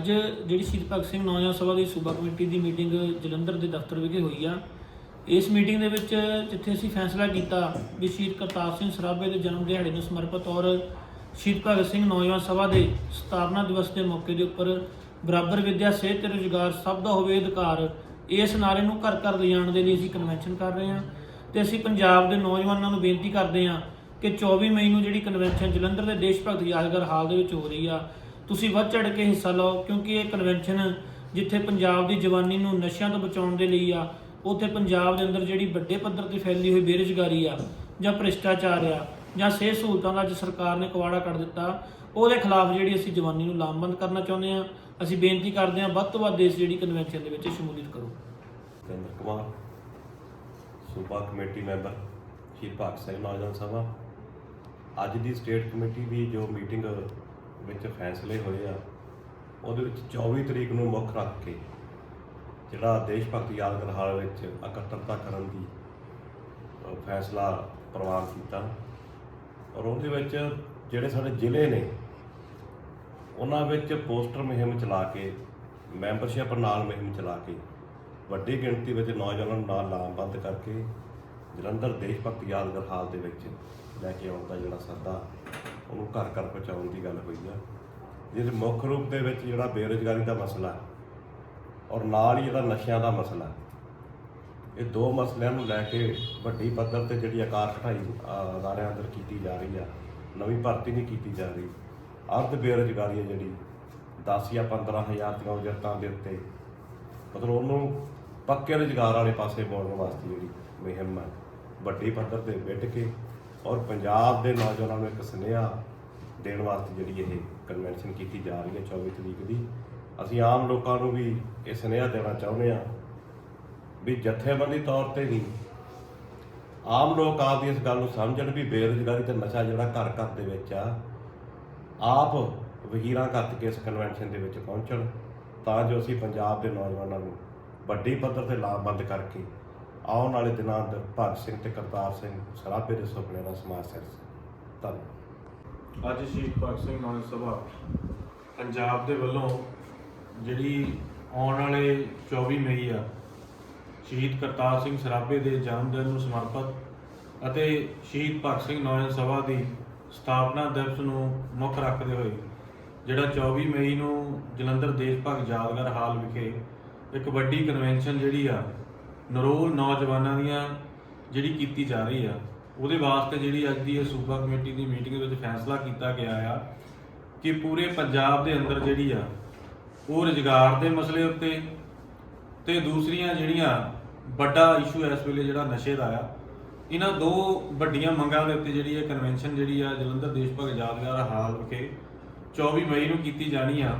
ਅੱਜ ਜਿਹੜੀ ਸ਼ਹੀਦ ਭਗਤ ਸਿੰਘ ਨੌਜਵਾਨ ਸਭਾ ਦੀ ਸੂਬਾ ਕਮੇਟੀ ਦੀ ਮੀਟਿੰਗ ਜਲੰਧਰ ਦੇ ਦਫ਼ਤਰ ਵਿਖੇ ਹੋਈ ਆ। ਇਸ ਮੀਟਿੰਗ ਦੇ ਵਿੱਚ ਜਿੱਥੇ ਅਸੀਂ ਫੈਸਲਾ ਕੀਤਾ ਵੀ ਸ਼ਹੀਦ ਕਰਤਾਰ ਸਿੰਘ ਸਰਾਭੇ ਦੇ ਜਨਮ ਦਿਹਾੜੇ ਨੂੰ ਸਮਰਪਿਤ ਔਰ ਸ਼ਹੀਦ ਭਗਤ ਸਿੰਘ ਨੌਜਵਾਨ ਸਭਾ ਦੇ ਸਥਾਪਨਾ ਦਿਵਸ ਦੇ ਮੌਕੇ ਦੇ ਉੱਪਰ ਬਰਾਬਰ ਵਿੱਦਿਆ, ਸਿਹਤ ਤੇ ਰੁਜ਼ਗਾਰ ਸਭ ਦਾ ਹੋਵੇ ਅਧਿਕਾਰ, ਇਸ ਨਾਰੇ ਨੂੰ ਘਰ ਘਰ ਲਿਜਾਣ ਦੇ ਲਈ ਅਸੀਂ ਕਨਵੈਨਸ਼ਨ ਕਰ ਰਹੇ ਹਾਂ ਤੇ ਅਸੀਂ ਪੰਜਾਬ ਦੇ ਨੌਜਵਾਨਾਂ ਨੂੰ ਬੇਨਤੀ ਕਰਦੇ ਹਾਂ ਕਿ 24 ਮਈ ਨੂੰ ਜਿਹੜੀ ਕਨਵੈਨਸ਼ਨ ਜਲੰਧਰ ਦੇ ਦੇਸ਼ ਭਗਤ ਯਾਦਗਾਰ ਹਾਲ ਦੇ ਵਿੱਚ ਹੋ ਰਹੀ ਆ ਤੁਸੀਂ ਵੱਧ ਚੜ ਕੇ ਹਿੱਸਾ ਲਓ, ਕਿਉਂਕਿ ਇਹ ਕਨਵੈਨਸ਼ਨ ਜਿੱਥੇ ਪੰਜਾਬ ਦੀ ਜਵਾਨੀ ਨੂੰ ਨਸ਼ਿਆਂ ਤੋਂ ਬਚਾਉਣ ਦੇ ਲਈ ਆ, ਉੱਥੇ ਪੰਜਾਬ ਦੇ ਅੰਦਰ ਜਿਹੜੀ ਵੱਡੇ ਪੱਧਰ ਤੇ ਫੈਲੀ ਹੋਈ ਬੇਰੁਜ਼ਗਾਰੀ ਆ, ਜਾਂ ਭ੍ਰਿਸ਼ਟਾਚਾਰ ਆ, ਜਾਂ ਸਿਹਤ ਸਹੂਲਤਾਂ ਦਾ ਅੱਜ ਸਰਕਾਰ ਨੇ ਕਵਾੜਾ ਕਰ ਦਿੱਤਾ, ਉਹਦੇ ਖਿਲਾਫ ਜਿਹੜੀ ਅਸੀਂ ਜਵਾਨੀ ਨੂੰ ਲਾਮਬੰਦ ਕਰਨਾ ਚਾਹੁੰਦੇ ਆ, ਅਸੀਂ ਬੇਨਤੀ ਕਰਦੇ ਹਾਂ ਵੱਧ ਤੋਂ ਵੱਧ ਇਸ ਜਿਹੜੀ ਕਨਵੈਨਸ਼ਨ ਦੇ ਵਿੱਚ ਸ਼ਮੂਲੀਅਤ ਕਰੋ। ਕੇਂਦਰ ਕੁਮਾਰ, ਸੂਬਾ ਕਮੇਟੀ ਮੈਂਬਰ, ਸ਼ਹੀਦ ਭਗਤ ਸਿੰਘ, ਨੌਜਵਾਨ ਸਭਾ, ਅੱਜ ਦੀ ਸਟੇਟ ਕਮੇਟੀ ਦੀ ਜੋ ਮੀਟਿੰਗ ਵਿੱਚ ਫੈਸਲੇ ਹੋਏ ਆ, ਉਹਦੇ ਵਿੱਚ 24 ਤਰੀਕ ਨੂੰ ਮੁੱਖ ਰੱਖ ਕੇ ਜਿਹੜਾ ਦੇਸ਼ ਭਗਤ ਯਾਦਗਾਰ ਹਾਲ ਵਿੱਚ ਇਕੱਤਰਤਾ ਕਰਨ ਦੀ ਫੈਸਲਾ ਪ੍ਰਵਾਨ ਕੀਤਾ। ਔਰ ਉਹਦੇ ਵਿੱਚ ਜਿਹੜੇ ਸਾਡੇ ਜ਼ਿਲ੍ਹੇ ਨੇ, ਉਹਨਾਂ ਵਿੱਚ ਪੋਸਟਰ ਮੁਹਿੰਮ ਚਲਾ ਕੇ, ਮੈਂਬਰਸ਼ਿਪ ਨਾਲ ਮੁਹਿੰਮ ਚਲਾ ਕੇ, ਵੱਡੀ ਗਿਣਤੀ ਵਿੱਚ ਨੌਜਵਾਨਾਂ ਨੂੰ ਨਾਲ ਲਾਮਬੰਦ ਕਰਕੇ ਜਲੰਧਰ ਦੇਸ਼ ਭਗਤ ਯਾਦਗਾਰ ਹਾਲ ਦੇ ਵਿੱਚ ਲੈ ਕੇ ਆਉਣ ਦਾ ਜਿਹੜਾ ਸੱਦਾ ਉਹਨੂੰ ਘਰ ਘਰ ਪਹੁੰਚਾਉਣ ਦੀ ਗੱਲ ਹੋਈ ਆ। ਜਿਹਦੇ ਮੁੱਖ ਰੂਪ ਦੇ ਵਿੱਚ ਜਿਹੜਾ ਬੇਰੁਜ਼ਗਾਰੀ ਦਾ ਮਸਲਾ ਔਰ ਨਾਲ ਹੀ ਜਿਹੜਾ ਨਸ਼ਿਆਂ ਦਾ ਮਸਲਾ। ਇਹ ਦੋ ਮਸਲਿਆਂ ਨੂੰ ਲੈ ਕੇ ਵੱਡੀ ਪੱਧਰ ਤੇ ਜਿਹੜੀ ਆਕਾਰ ਘਟਾਈ ਅਦਾਰਿਆਂ ਅੰਦਰ ਕੀਤੀ ਜਾ ਰਹੀ ਆ। ਨਵੀਂ ਭਰਤੀ ਨਹੀਂ ਕੀਤੀ ਜਾ ਰਹੀ। ਅਰਧ ਬੇਰੁਜ਼ਗਾਰੀ ਹੈ ਜਿਹੜੀ 10 ਜਾਂ 15000 ਦੀਆਂ ਉਜਰਤਾਂ ਦੇ ਉੱਤੇ। ਮਤਲਬ ਉਹਨੂੰ ਪੱਕੇ ਰੁਜ਼ਗਾਰ ਵਾਲੇ ਪਾਸੇ ਮੋੜਨ ਵਾਸਤੇ ਜਿਹੜੀ ਮੁਹਿੰਮ ਹੈ ਵੱਡੀ ਪੱਧਰ ਤੇ ਵਿੱਢ ਕੇ ਔਰ ਪੰਜਾਬ ਦੇ ਨੌਜਵਾਨਾਂ ਨੂੰ ਇੱਕ ਸੁਨੇਹਾ ਦੇਣ ਵਾਸਤੇ ਜਿਹੜੀ ਇਹ ਕਨਵੈਨਸ਼ਨ ਕੀਤੀ ਜਾ ਰਹੀ ਹੈ 24 ਤਰੀਕ ਦੀ, ਅਸੀਂ ਆਮ ਲੋਕਾਂ ਨੂੰ ਵੀ ਇਹ ਸੁਨੇਹਾ ਦੇਣਾ ਚਾਹੁੰਦੇ ਹਾਂ ਵੀ ਜਥੇਬੰਦੀ ਤੌਰ ਤੇ ਨਹੀਂ ਆਮ ਲੋਕ ਆਪਦੀ ਇਸ ਗੱਲ ਨੂੰ ਸਮਝਣ ਵੀ ਬੇਰੁਜ਼ਗਾਰੀ ਤੇ ਨਸ਼ਾ ਜਿਹੜਾ ਘਰ ਘਰ ਦੇ ਵਿੱਚ ਆ, ਆਪ ਵਹੀਰਾਂ ਕੱਤ ਕੇ ਇਸ ਕਨਵੈਨਸ਼ਨ ਦੇ ਵਿੱਚ ਪਹੁੰਚਣ ਤਾਂ ਜੋ ਅਸੀਂ ਪੰਜਾਬ ਦੇ ਨੌਜਵਾਨਾਂ ਨੂੰ ਵੱਡੀ ਪੱਧਰ ਤੇ ਲਾਭਬੰਦ ਕਰਕੇ ਆਉਣ ਵਾਲੇ ਦਿਨਾਂ ਅੰਦਰ ਭਗਤ ਸਿੰਘ ਤੇ ਕਰਤਾਰ ਸਿੰਘ ਸਰਾਭੇ ਦੇ ਸੁਪਨੇ ਦਾ ਸਮਾਜ ਸਿਰ ਧੰਨਵਾਦ। ਅੱਜ ਸ਼ਹੀਦ ਭਗਤ ਸਿੰਘ ਨੌਜਵਾਨ ਸਭਾ ਪੰਜਾਬ ਦੇ ਵੱਲੋਂ ਜਿਹੜੀ ਆਉਣ ਵਾਲੇ 24 ਮਈ ਆ, ਸ਼ਹੀਦ ਕਰਤਾਰ ਸਿੰਘ ਸਰਾਭੇ ਦੇ ਜਨਮ ਦਿਨ ਨੂੰ ਸਮਰਪਿਤ ਅਤੇ ਸ਼ਹੀਦ ਭਗਤ ਸਿੰਘ ਨੌਜਵਾਨ ਸਭਾ ਦੀ ਸਥਾਪਨਾ ਦਿਵਸ ਨੂੰ ਮੁੱਖ ਰੱਖਦੇ ਹੋਏ ਜਿਹੜਾ 24 ਮਈ ਨੂੰ ਜਲੰਧਰ ਦੇਸ਼ ਭਗਤ ਯਾਦਗਾਰ ਹਾਲ ਵਿਖੇ ਇੱਕ ਵੱਡੀ ਕਨਵੈਨਸ਼ਨ ਜਿਹੜੀ ਆ ਨਰੋਲ ਨੌਜਵਾਨਾਂ ਦੀਆਂ ਜਿਹੜੀ ਕੀਤੀ ਜਾ ਰਹੀ ਆ, ਉਹਦੇ ਵਾਸਤੇ ਜਿਹੜੀ ਅੱਜ ਦੀ ਇਹ ਸੂਬਾ ਕਮੇਟੀ ਦੀ ਮੀਟਿੰਗ ਦੇ ਵਿੱਚ ਫੈਸਲਾ ਕੀਤਾ ਗਿਆ ਆ ਕਿ ਪੂਰੇ ਪੰਜਾਬ ਦੇ ਅੰਦਰ ਜਿਹੜੀ ਆ, ਉਹ ਰੁਜ਼ਗਾਰ ਦੇ ਮਸਲੇ ਉੱਤੇ ਤੇ ਦੂਸਰੀਆਂ ਜਿਹੜੀਆਂ ਵੱਡਾ ਇਸ਼ੂ ਇਸ ਵੇਲੇ ਜਿਹੜਾ ਨਸ਼ੇ ਦਾ ਆ, ਇਹਨਾਂ ਦੋ ਵੱਡੀਆਂ ਮੰਗਾਂ ਦੇ ਉੱਤੇ ਜਿਹੜੀ ਇਹ ਕਨਵੈਨਸ਼ਨ ਜਿਹੜੀ ਆ ਜਲੰਧਰ ਦੇਸ਼ ਭਗਤ ਯਾਦਗਾਰ ਹਾਲ ਵਿਖੇ 24 ਮਈ ਨੂੰ ਕੀਤੀ ਜਾਣੀ ਆ,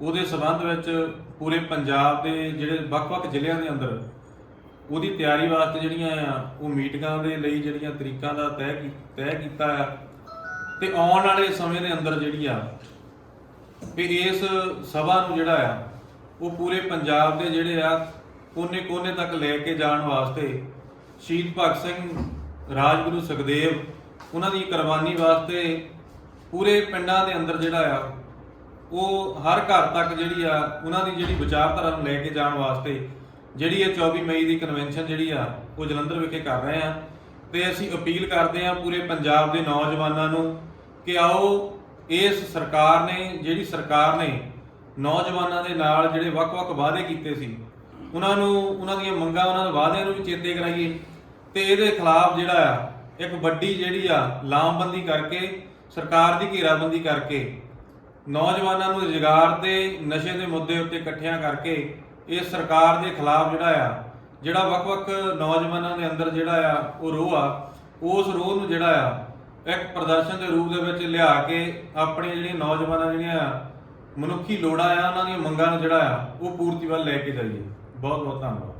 ਉਹਦੇ ਸਬੰਧ ਵਿੱਚ ਪੂਰੇ ਪੰਜਾਬ ਦੇ ਜਿਹੜੇ ਵੱਖ-ਵੱਖ ਜ਼ਿਲ੍ਹਿਆਂ ਦੇ ਅੰਦਰ ਉਹਦੀ ਤਿਆਰੀ ਵਾਸਤੇ ਜਿਹੜੀਆਂ ਆ, ਉਹ ਮੀਟਿੰਗਾਂ ਦੇ ਲਈ ਜਿਹੜੀਆਂ ਤਰੀਕਾਂ ਦਾ ਤੈਅ ਕੀ- ਤੈਅ ਕੀਤਾ ਆ। ਤੇ ਆਉਣ ਵਾਲੇ ਸਮੇਂ ਦੇ ਅੰਦਰ ਜਿਹੜੀ ਆ ਵੀ ਇਸ ਸਭਾ ਨੂੰ ਜਿਹੜਾ ਆ, ਉਹ ਪੂਰੇ ਪੰਜਾਬ ਦੇ ਜਿਹੜੇ ਆ, ਕੋਨੇ-ਕੋਨੇ ਤੱਕ ਲੈ ਕੇ ਜਾਣ ਵਾਸਤੇ ਸ਼ਹੀਦ ਭਗਤ ਸਿੰਘ, ਰਾਜਗੁਰੂ ਸੁਖਦੇਵ, ਉਹਨਾਂ ਦੀ ਕੁਰਬਾਨੀ ਵਾਸਤੇ ਪੂਰੇ ਪਿੰਡਾਂ ਦੇ ਅੰਦਰ ਜਿਹੜਾ ਆ, ਉਹ ਹਰ ਘਰ ਤੱਕ ਜਿਹੜੀ ਆ, ਉਹਨਾਂ ਦੀ ਜਿਹੜੀ ਵਿਚਾਰਧਾਰਾ ਨੂੰ ਲੈ ਕੇ ਜਾਣ ਵਾਸਤੇ ਜਿਹੜੀ ਇਹ 24 ਮਈ ਦੀ ਕਨਵੈਨਸ਼ਨ ਜਿਹੜੀ ਆ, ਉਹ ਜਲੰਧਰ ਵਿਖੇ ਕਰ ਰਹੇ ਆ। ਤੇ ਅਸੀਂ ਅਪੀਲ ਕਰਦੇ ਆ ਪੂਰੇ ਪੰਜਾਬ ਦੇ ਨੌਜਵਾਨਾਂ ਨੂੰ ਕਿ ਆਓ, ਇਸ ਸਰਕਾਰ ਨੇ, ਜਿਹੜੀ ਸਰਕਾਰ ਨੇ ਨੌਜਵਾਨਾਂ ਦੇ ਨਾਲ ਜਿਹੜੇ ਵੱਖ-ਵੱਖ ਵਾਅਦੇ ਕੀਤੇ ਸੀ, ਉਹਨਾਂ ਨੂੰ, ਉਹਨਾਂ ਦੀਆਂ ਮੰਗਾਂ, ਉਹਨਾਂ ਦੇ ਵਾਅਦਿਆਂ ਨੂੰ ਵੀ ਚੇਤੇ ਕਰਾਈਏ। ਤੇ ਇਹਦੇ ਖਿਲਾਫ ਜਿਹੜਾ ਆ, ਇੱਕ ਵੱਡੀ ਜਿਹੜੀ ਆ, ਲਾਮਬੰਦੀ ਕਰਕੇ, ਸਰਕਾਰ ਦੀ ਘੇਰਾਬੰਦੀ ਕਰਕੇ, ਨੌਜਵਾਨਾਂ ਨੂੰ ਰੁਜ਼ਗਾਰ ਤੇ ਨਸ਼ੇ ਦੇ ਮੁੱਦੇ ਉੱਤੇ ਇਕੱਠਿਆਂ ਕਰਕੇ ਇਹ ਸਰਕਾਰ ਦੇ ਖਿਲਾਫ ਜਿਹੜਾ ਆ ਜਿਹੜਾ ਵੱਖ-ਵੱਖ ਨੌਜਵਾਨਾਂ ਦੇ ਅੰਦਰ ਜਿਹੜਾ ਆ ਉਹ ਰੋਹ ਆ ਉਸ ਰੋਹ ਨੂੰ ਜਿਹੜਾ ਆ ਇੱਕ ਪ੍ਰਦਰਸ਼ਨ ਦੇ ਰੂਪ ਦੇ ਵਿੱਚ ਲਿਆ ਕੇ ਆਪਣੀਆਂ ਜਿਹੜੀਆਂ ਨੌਜਵਾਨਾਂ ਜਿਹੜੀਆਂ ਆ, ਮਨੁੱਖੀ ਲੋੜਾਂ ਆ ਉਹਨਾਂ ਦੀਆਂ ਮੰਗਾਂ ਨੂੰ ਜਿਹੜਾ ਆ ਉਹ ਪੂਰਤੀ ਵੱਲ ਲੈ ਕੇ ਜਾਈਏ। ਬਹੁਤ ਬਹੁਤ ਧੰਨਵਾਦ।